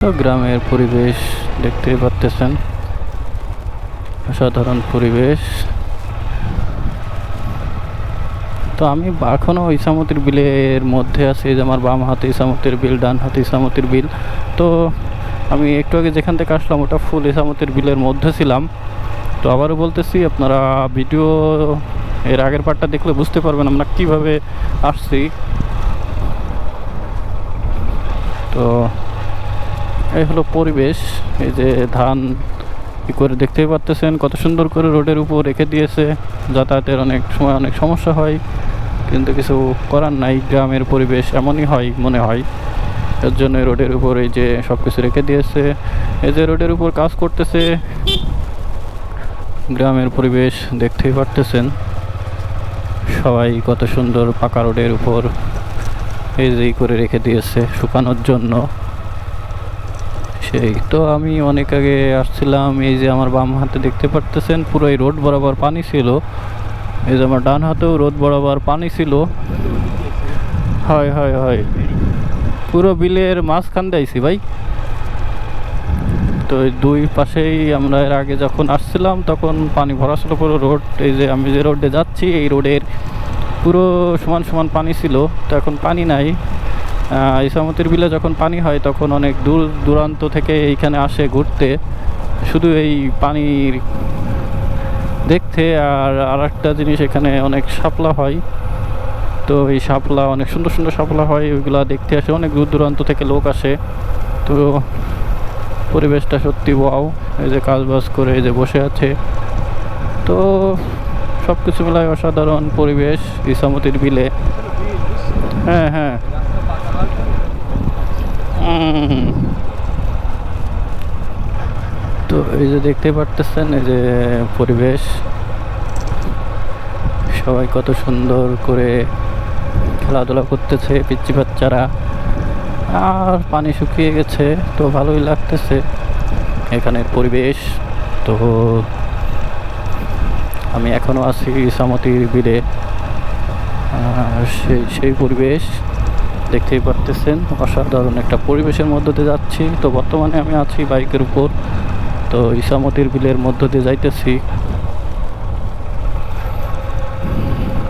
গ্রামের পরিবেশ দেখতেই পাচ্তেছেন অসাধারণ পরিবেশ। তো আমি এখনও ইসামতির বিলের মধ্যে আছি, যে আমার বাম হাতে ইসামতির বিল, ডান হাতে ইসামতির বিল। তো আমি একটু আগে যেখান থেকে আসলাম, ওটা ফুল ইসামতির বিলের মধ্যে ছিলাম। তো আবারও বলতেছি, আপনারা ভিডিও এর আগের পার্টটা দেখলে বুঝতে পারবেন আমরা কীভাবে আসছি। তো এই হলো পরিবেশ। এই যে ধান কি করে দেখতেই পারতেছেন, কত সুন্দর করে রোডের উপর রেখে দিয়েছে। যাতায়াতের অনেক সময় অনেক সমস্যা হয়, কিন্তু কিছু করার নাই। গ্রামের পরিবেশ এমনই হয় মনে হয়। এর জন্য রোডের উপর এই যে সব কিছু রেখে দিয়েছে। এই যে রোডের উপর কাজ করতেছে, গ্রামের পরিবেশ দেখতেই পারতেছেন। সবাই কত সুন্দর পাকা রোডের উপর এই যে করে রেখে দিয়েছে শুকানোর জন্য। সেই। তো আমি অনেক আগে আসছিলাম, এই যে আমার বাম হাতে দেখতে পারতেছেন, পুরো এই রোড বরাবর পানি ছিল। এই যে আমার ডান হাতেও রোড বরাবর পানি ছিল। হয় হয় হয়। পুরো বিলের মাঝখান দিয়েছি ভাই। তো দুই পাশেই আমরা এর আগে যখন আসছিলাম, তখন পানি ভরা ছিল পুরো রোড। এই যে আমি যে রোডে যাচ্ছি, এই রোডের পুরো সমান সমান পানি ছিল। তো এখন পানি নাই। ইসামতির বিলে যখন পানি হয়, তখন অনেক দূর দূরান্ত থেকে এইখানে আসে ঘুরতে। শুধু এই পানির দেখতে আর আর একটা জিনিস এখানে অনেক শাপলা হয়। তো এই শাপলা, অনেক সুন্দর সুন্দর শাপলা হয়, ওইগুলা দেখতে আসে। অনেক দূর দূরান্ত থেকে লোক আসে। তো পরিবেশটা সত্যি ওয়াও। এই যে কাজ বাজ করে এই যে বসে আছে। তো সব কিছু মিলায় অসাধারণ পরিবেশ ইসামতির বিলে। হ্যাঁ হ্যাঁ। তো এই যে দেখতে পারতেছেন, এই যে পরিবেশ। সবাই কত সুন্দর করে খেলাধুলা করতেছে পিচ্ছি বাচ্চারা। আর পানি শুকিয়ে গেছে, তো ভালোই লাগতেছে। এখানের পরিবেশ, তো আমি এখনও আছি ইসামতির বিলে। সেই সেই পরিবেশ। দেখতেই পারতেছেন, অসাধারণ একটা পরিবেশের মধ্য দিয়ে যাচ্ছি। তো বর্তমানে আমি আছি বাইকের উপর। তো ইসামতির বিলের মধ্য দিয়ে যাইতেছি।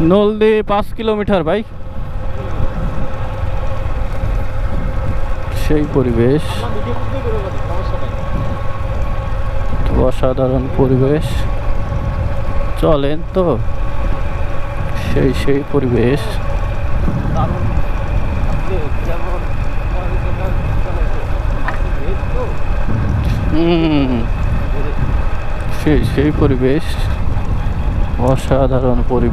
নলদি পাঁচ কিলোমিটার ভাই। সেই পরিবেশ। তো অসাধারণ পরিবেশ। চলেন তো। সেই সেই পরিবেশ। সেই সেই পরিবেশ অসাধারণ পরিবেশ।